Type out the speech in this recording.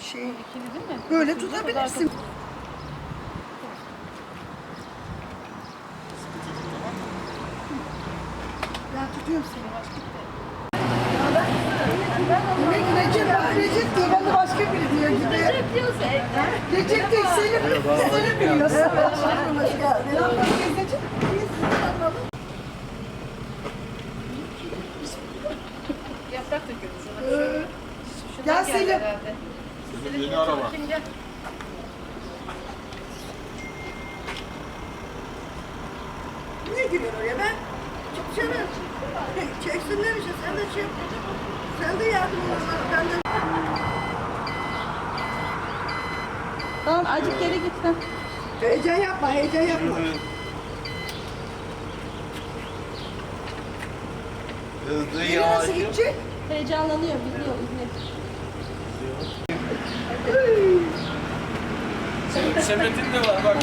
şey. İkili değil mi? Böyle tutabilirsin. Ben tutuyorum seni. Demek Recep, Recep diyor, ben de başka biri diyor gibi. Recep diyorsa Recep değil, Selim, Selim biliyorsun. Hoş geldin. Yapma teyzeciğim. Biz sizi anladık. yaprak döküyoruz. Selim. Yeni araba. Niye giriyorsun oraya be? Çık dışarı. Çeksinler işte, sen de çık. Sen de yardım et bana, ben de... Tamam azıcık geri git. ha. Heyecan yapma, heyecan yapma. Hızlı nasıl gidecek? Heyecanlanıyor biliyor İzmir. Sepetin de var bak.